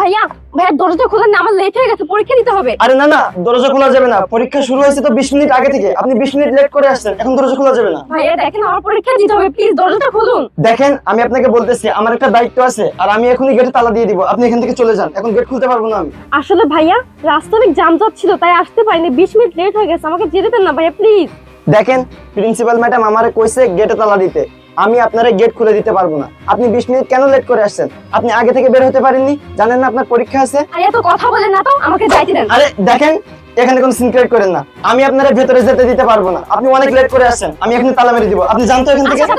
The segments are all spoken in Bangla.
ভাইয়া ভাইয়া দরজা না আমার লেট হয়ে গেছে পরীক্ষা দিতে হবে। আরে না না দরজা খোলা যাবে না। পরীক্ষা শুরু হয়েছে তো বিশ মিনিট আগে থেকে। আপনি বিশ মিনিট লেট করে আসছেন এখন দরজা খোলা যাবে না। ভাইয়া দেখেন আমার পরীক্ষা দিতে হবে প্লিজ দরজাটা খুলুন। দেখেন আমি আপনাকে বলতেছি আমার একটা দায়িত্ব আছে আর আমি এখনই গেটে তালা দিয়ে দিব। আপনি এখান থেকে চলে যান এখন গেট খুলতে পারব না আমি। আসলে ভাইয়া রাস্তা অনেক জামজট ছিল তাই আসতে পারিনি। বিশ মিনিট লেট হয়ে গেছে আমাকে যেতে দেন না ভাইয়া প্লিজ দেখেন প্রিন্সিপাল ম্যাডাম আমারে কইছে গেটে তালা দিতে। আমি আপনারা গেট খুলে দিতে পারব না। আপনি বিশ মিনিট কেন লেট করে আসছেন? আপনি আগে থেকে বের হতে পারেননি? জানেন না আপনার পরীক্ষা আছে? আর এত কথা বলেন না তো আমাকে যাইতে দেন। আরে দেখেন এখানে কোনো সিনক্রেট করেন না। আমি আপনারা ভেতরে যেতে দিতে পারব না। আপনি অনেক লেট করে আসছেন। আমি এখন তালা মেরে দিব। আপনি জানতো এখান থেকে। আচ্ছা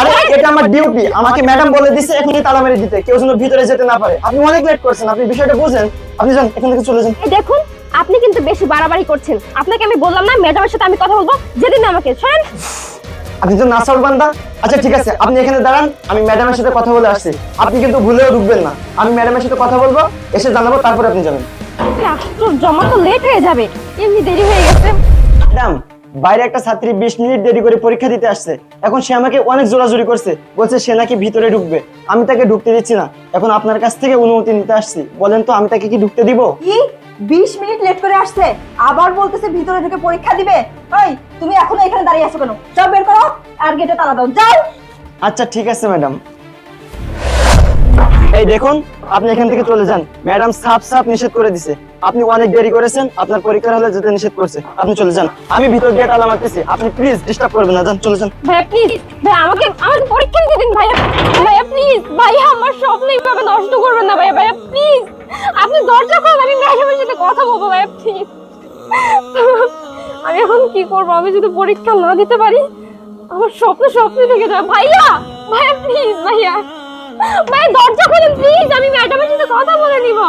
আরে এটা আমার ডিউটি আমাকে ম্যাডাম বলে দিচ্ছে এখনই তালা মেরে দিতে। কেউ যেন ভিতরে যেতে না পারে। আপনি অনেক লেট করছেন। আপনি বিষয়টা বুঝেন। আপনি যান এখান থেকে চলে যান। দেখুন আপনি কিন্তু বেশি বাড়াবাড়ি করছেন। আপনাকে আমি বললাম না ম্যাডামের সাথে আমি কথা বলব যেদিন আমাকে শোনেন আপনি তো নাসার বান্দা? আচ্ছা ঠিক আছে আপনি এখানে দাঁড়ান আমি ম্যাডামের সাথে কথা বলে আসছি। আপনি কিন্তু ভুলেও ঢুকবেন না। আমি ম্যাডামের সাথে কথা বলব এসে জানাব তারপরে আপনি যাবেন। আমার তো লেট হয়ে যাবে। এমনি দেরি হয়ে গেছে। ম্যাডাম বাইরে একটা ছাত্রী বিশ মিনিট দেরি করে পরীক্ষা দিতে আসছে। এখন সে আমাকে অনেক জোরাজুরি করছে। বলছে সে নাকি ভিতরে ঢুকবে। আমি তাকে ঢুকতে দিচ্ছি না। এখন আপনার কাছ থেকে অনুমতি নিতে আসছি। বলেন তো আমি তাকে কি ঢুকতে দিব? বিশ মিনিট লেট করে আসছে আবার বলতেছে ভিতরে ঢুকে পরীক্ষা দিবে। ওই তুমি এখনও এখানে দাঁড়িয়ে আছো কেন? যাও বের করো আর গেটে তালা দাও। যাও। আচ্ছা ঠিক আছে ম্যাডাম। এই দেখুন আপনি এখান থেকে চলে যান। ম্যাডাম সাফ সাফ নিষেধ করে দিছে। আপনি অনেক দেরি করেছেন আপনার পরীক্ষার হলে যেতে নিষেধ করছে। আপনি চলে যান। আমি ভিতর গেট আলা মারতেছি। আপনি প্লিজ ডিস্টার্ব করবেন না। যান চলে যান। ভাইয়া প্লিজ ভাইয়া আমাকে আমাকে পরীক্ষা দিন ভাইয়া। ভাইয়া প্লিজ ভাইয়া আমার স্বপ্ন এইভাবে নষ্ট করবেন না ভাইয়া। ভাইয়া প্লিজ আপনি দরজা খুলুন, আমি ম্যাডামের সাথে কথা বলব ভাইয়া প্লিজ আমি এখন কি করব? আমি যদি পরীক্ষা না দিতে পারি, আমার স্বপ্ন স্বপ্নে থেকে যাবে ভাইয়া ভাইয়া প্লিজ ভাইয়া। ভাই দরজা খুলুন প্লিজ আমি ম্যাডামের সাথে কথা বলে নিব।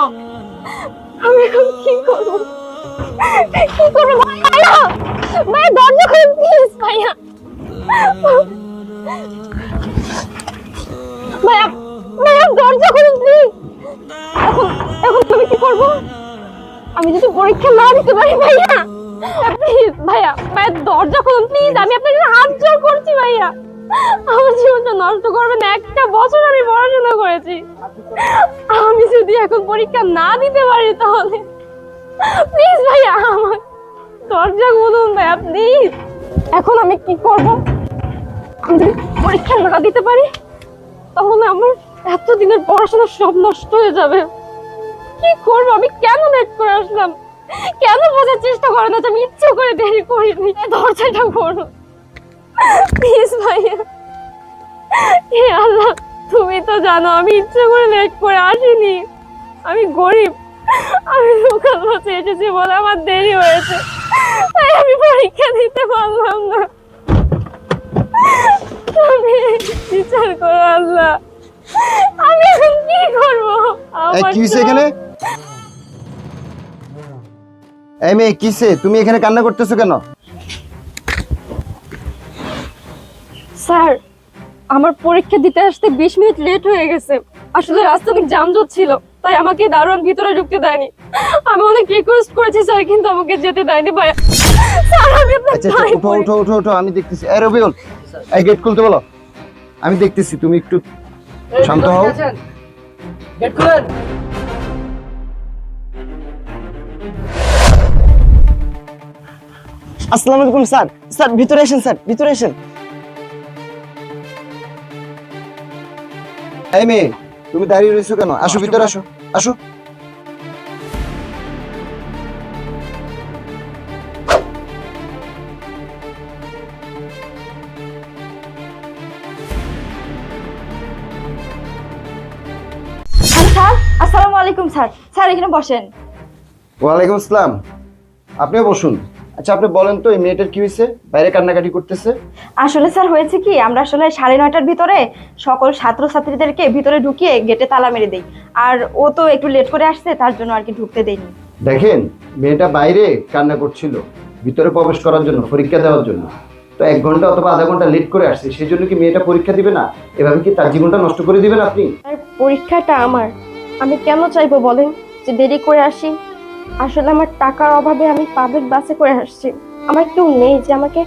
আমি এখন কি করব? কি করব? ভাইয়া ভাইয়া, দরজা খুলুন প্লিজ ভাইয়া। ভাইয়া ভাইয়া, দরজা খুলুন প্লিজ এখন এখন কি করব? আমি যদি পরীক্ষা না দিতে পারি, ভাইয়া ভাইয়া ভাইয়া, দরজা খুলুন প্লিজ আমি আপনার হাত জোর করছি, ভাইয়া। আমার জীবনটা নষ্ট করবেন। একটা বছর আমি পড়াশোনা করেছি। আমি যদি এখন পরীক্ষা না দিতে পারি তাহলে প্লিজ ভাইয়া, আমার দরজা খুলুন, ভাইয়া প্লিজ এখন আমি কি করব? আমি পরীক্ষা না দিতে পারি, তাহলে আমার এতদিনের পড়াশোনা সব নষ্ট হয়ে যাবে। কি করব? আমি কেন লেট করে আসলাম? কেন বোঝার চেষ্টা করো না আমি ইচ্ছে করে দেরি করিনি? দরজাটা করো প্লিজ ভাইয়া। হে আল্লাহ, তুমি তো জানো আমি ইচ্ছে করে লেট করে আসিনি। আমি গরিব। আমি দোকান বসে এসেছি বলে আমার দেরি হয়েছে। তাই আমি পরীক্ষা দিতে পারলাম না। তুমি বিচার করো আল্লাহ। আমি কি করব? কি এখানে? এই মেয়ে কিসে তুমি এখানে কান্না করতেছো কেন? স্যার আমার পরীক্ষা দিতে আসতে বিশ মিনিট লেট হয়ে গেছে। আসলে রাস্তা অনেক জামজট ছিল তাই আমাকে দারোয়ান ভিতরে ঢুকতে দেয়নি। আমি অনেক রিকোয়েস্ট করেছি স্যার কিন্তু আমাকে যেতে দেয়নি ভাই। স্যার আমি আপনার আচ্ছা আচ্ছা, উঠো উঠো উঠো উঠো আমি দেখতেছি। এই রবিউল এই গেট খুলতে বলো। আমি দেখতেছি তুমি একটু শান্ত হও। আসসালামু আলাইকুম স্যার। স্যার ভিতরে আসেন স্যার ভিতরে আসেন। এই মেয়ে তুমি দাঁড়িয়ে রয়েছো কেন? আসো ভিতরে আসো। আসো। আসসালামু আলাইকুম স্যার। স্যার এখানে বসেন। ওয়ালাইকুম আসসালাম। আপনিও বসুন। আচ্ছা আপনি বলেন তো এই মেয়েটার কি হয়েছে? বাইরে কান্নাকাটি করতেছে? আসলে স্যার হয়েছে কি? আমরা আসলে সাড়ে নয়টার ভিতরে সকল ছাত্রছাত্রীদেরকে ভিতরে ঢুকিয়ে গেটে তালা মেরে দেই। আর ও তো একটু লেট করে আসছে তার জন্য আর কি ঢুকতে দেয়নি দেখেন মেয়েটা বাইরে কান্না করছিল ভিতরে প্রবেশ করার জন্য পরীক্ষা দেওয়ার জন্য। তো এক ঘণ্টা অথবা আধা ঘণ্টা লেট করে আসছে সেই জন্য কি মেয়েটা পরীক্ষা দিবে না? এভাবে কি তার জীবনটা নষ্ট করে দিবেন আপনি? পরীক্ষাটা আমার। আমি কেন চাইব বলেন? যে দেরি করে আসি। আসলে আমার টাকার অভাবে আমি পাবলিক বাসে করে আসছি। আমার কেউ নেই যে আমাকে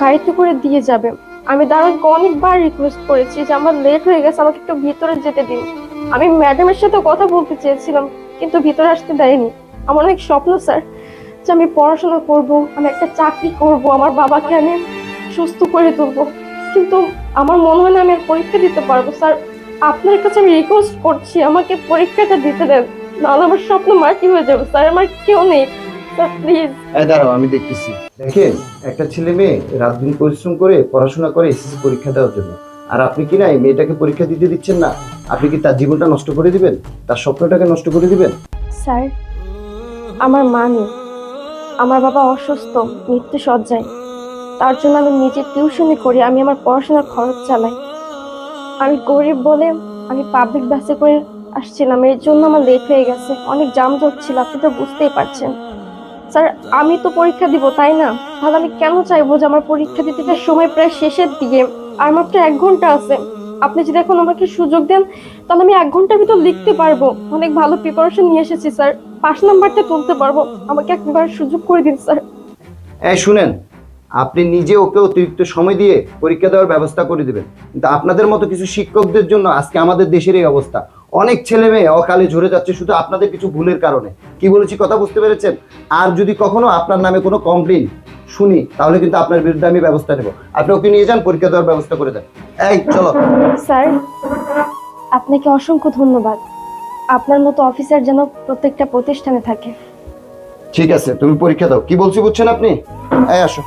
গাড়িতে করে দিয়ে যাবে। আমি দারুণকে অনেকবার রিকোয়েস্ট করেছি যে আমার লেট হয়ে গেছে, আমাকে একটু ভিতরে যেতে দিন। আমি ম্যাডামের সাথে কথা বলতে চেয়েছিলাম, কিন্তু ভিতরে আসতে দেয়নি। আমার অনেক স্বপ্ন স্যার যে আমি পড়াশোনা করব, আমি একটা চাকরি করব, আমার বাবাকে আমি সুস্থ করে তুলব। কিন্তু আমার মনে হয় না আমি পরীক্ষা দিতে পারব স্যার আপনার কাছে আমি রিকোয়েস্ট করছি আমাকে পরীক্ষাটা দিতে দেন। নাহলে আমার স্বপ্ন মাটি হয়ে যাবে। স্যার আমার কেউ নেই। স্যার প্লিজ দাঁড়াও আমি দেখতেছি। দেখেন একটা ছেলে মেয়ে রাত দিন পরিশ্রম করে পড়াশোনা করে এসএসসি পরীক্ষা দেওয়ার জন্য। আর আপনি কি না এই মেয়েটাকে পরীক্ষা দিতে দিচ্ছেন না? আপনি কি তার জীবনটা নষ্ট করে দিবেন? তার স্বপ্নটাকে নষ্ট করে দিবেন? স্যার আমার মা নেই। আমার বাবা অসুস্থ মৃত্যু সজ্জায় তার জন্য আমি নিজে টিউশনি করি আমি আমার পড়াশোনার খরচ চালাই। আমি গরিব বলে আমি পাবলিক বাসে করে আসছিলাম, এর জন্য আমার লেট হয়ে গেছে। অনেক জাম ছিল আপনি তো বুঝতেই পারছেন। স্যার, আমি তো পরীক্ষা দিব, তাই না? তাহলে আমি কেন চাইব যে আমার পরীক্ষা দিতে সময় প্রায় শেষের দিকে, আর মাত্র এক ঘণ্টা আছে। আপনি যদি এখন আমাকে সুযোগ দেন, তাহলে আমি এক ঘণ্টার ভিতর লিখতে পারব। অনেক ভালো প্রিপারেশন নিয়ে এসেছি, স্যার। পাঁচ নাম্বারটা তুলতে পারব। আমাকে একবার সুযোগ করে দিন, স্যার। এই, শুনেন আপনি নিজে ওকে অতিরিক্ত সময় দিয়ে পরীক্ষা দেওয়ার ব্যবস্থা করে দেবেন। কিন্তু আপনাদের মতো কিছু শিক্ষকদের জন্য আজকে আমাদের দেশের এই অবস্থা। অনেক ছেলে মেয়ে অকালে ঝরে যাচ্ছে শুধু আপনাদের কিছু ভুলের কারণে। কি বলেছি কথা বুঝতে পেরেছেন? আর যদি কখনো আপনার নামে কোনো কমপ্লেন শুনি তাহলে কিন্তু আপনার বিরুদ্ধে আমি ব্যবস্থা নেব। আপনি ওকে নিয়ে যান পরীক্ষা দেওয়ার ব্যবস্থা করে দেন। এই চলো। স্যার আপনাকে অসংখ্য ধন্যবাদ। আপনার মতো অফিসার যেন প্রত্যেকটা প্রতিষ্ঠানে থাকে। ঠিক আছে তুমি পরীক্ষা দাও। কি বলছি বুঝছেন আপনি? এই আসো।